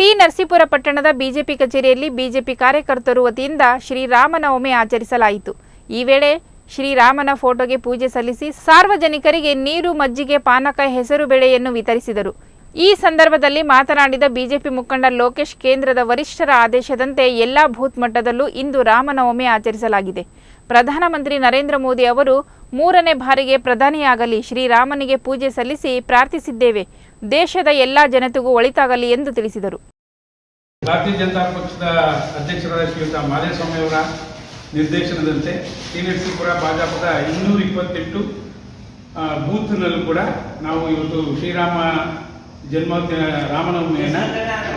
T Narasipura ಪಟ್ಟಣದ BJP ಕಚೇರಿಯಲ್ಲಿ BJP ಕಾರ್ಯಕರ್ತರು ವತಿಯಿಂದ ಶ್ರೀರಾಮನವಮಿ ಆಚರಿಸಲಾಯಿತು. ಈ ವೇಳೆ ಶ್ರೀರಾಮನ ಫೋಟೋಗೆ ಪೂಜೆ ಸಲ್ಲಿಸಿ ಸಾರ್ವಜನಿಕರಿಗೆ ನೀರು, ಮಜ್ಜಿಗೆ, ಪಾನಕ, ಹೆಸರು, ಬೇಳೆಯನ್ನು ವಿತರಿಸಿದರು. ಈ ಸಂದರ್ಭದಲ್ಲಿ ಮಾತನಾಡಿದ ಬಿಜೆಪಿ ಮುಖಂಡ ಲೋಕೇಶ್, ಕೇಂದ್ರದ ವರಿಷ್ಠರ ಆದೇಶದಂತೆ ಎಲ್ಲಾ ಭೂತ್ ಮಟ್ಟದಲ್ಲೂ ಇಂದು ರಾಮನವಮಿ ಆಚರಿಸಲಾಗಿದೆ. ಪ್ರಧಾನಮಂತ್ರಿ ನರೇಂದ್ರ ಮೋದಿ ಅವರು ಮೂರನೇ ಬಾರಿಗೆ ಪ್ರಧಾನಿಯಾಗಲಿ, ಶ್ರೀರಾಮನಿಗೆ ಪೂಜೆ ಸಲ್ಲಿಸಿ ಪ್ರಾರ್ಥಿಸಿದ್ದೇವೆ. ದೇಶದ ಎಲ್ಲಾ ಜನತೆಗೂ ಒಳಿತಾಗಲಿ ಎಂದು ತಿಳಿಸಿದರು. ಭಾರತೀಯ ಜನತಾ ಪಕ್ಷದ ಅಧ್ಯಕ್ಷರಾದ ಶ್ರೀಯುತ ಮಾಧೇಸ್ವಾಮಿ ಅವರ ನಿರ್ದೇಶನದಂತೆ ಟಿ ನರಸೀಪುರ ಭಾಜಪದ ಇನ್ನೂರ ಇಪ್ಪತ್ತೆಂಟು ಬೂತ್ನಲ್ಲೂ ಕೂಡ ನಾವು ಇವತ್ತು ಶ್ರೀರಾಮ ಜನ್ಮ ರಾಮನವಮಿಯನ್ನು,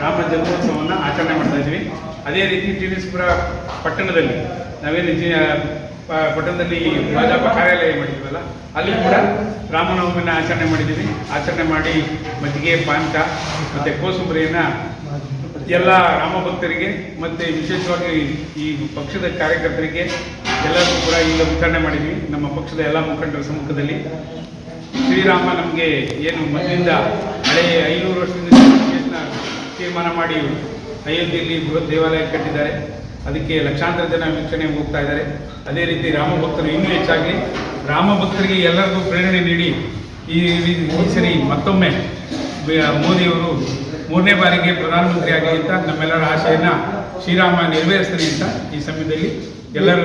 ರಾಮ ಜನ್ಮೋತ್ಸವವನ್ನು ಆಚರಣೆ ಮಾಡ್ತಾ ಇದ್ದೀವಿ. ಅದೇ ರೀತಿ ಟಿ ನರಸೀಪುರ ಪಟ್ಟಣದಲ್ಲಿ ನಾವೇನು ಪಟ್ಟಣದಲ್ಲಿ ಭಾಜಪ ಕಾರ್ಯಾಲಯ ಮಾಡಿದ್ವಲ್ಲ, ಅಲ್ಲಿ ಕೂಡ ರಾಮನವಮಿಯನ್ನು ಆಚರಣೆ ಮಾಡಿದ್ದೀವಿ. ಆಚರಣೆ ಮಾಡಿ ಮಜ್ಜಿಗೆ, ಪಾನಕ ಮತ್ತು ಕೋಸುಂಬರಿಯನ್ನು ಎಲ್ಲ ರಾಮ ಭಕ್ತರಿಗೆ ಮತ್ತು ವಿಶೇಷವಾಗಿ ಈ ಪಕ್ಷದ ಕಾರ್ಯಕರ್ತರಿಗೆ ಎಲ್ಲರಿಗೂ ಕೂಡ ಈಗ ವಿತರಣೆ ಮಾಡಿದ್ವಿ. ನಮ್ಮ ಪಕ್ಷದ ಎಲ್ಲ ಮುಖಂಡರ ಸಮ್ಮುಖದಲ್ಲಿ. ಶ್ರೀರಾಮ ನಮಗೆ ಏನು ಮೊದಲಿಂದ ಹಳೆಯ ಐನೂರು ವರ್ಷದಿಂದ ತೀರ್ಮಾನ ಮಾಡಿ ಅಯೋಧ್ಯೆಯಲ್ಲಿ ಬೃಹತ್ ದೇವಾಲಯ ಕಟ್ಟಿದ್ದಾರೆ. ಅದಕ್ಕೆ ಲಕ್ಷಾಂತರ ಜನ ವೀಕ್ಷಣೆ ಹೋಗ್ತಾ ಇದ್ದಾರೆ. ಅದೇ ರೀತಿ ರಾಮ ಭಕ್ತರು ಇನ್ನೂ ಹೆಚ್ಚಾಗಿ ರಾಮ ಭಕ್ತರಿಗೆ ಎಲ್ಲರಿಗೂ ಪ್ರೇರಣೆ ನೀಡಿ ಈ ಸರಿ ಮತ್ತೊಮ್ಮೆ ಮೋದಿಯವರು ಮೂರನೇ ಬಾರಿಗೆ ಪ್ರಧಾನಮಂತ್ರಿ ಆಗಲಿ ಅಂತ ನಮ್ಮೆಲ್ಲರ ಆಶಯನ ಶ್ರೀರಾಮ ನೆರವೇರಿಸ್ತೀನಿ ಅಂತ ಈ ಸಮಯದಲ್ಲಿ ಎಲ್ಲರೂ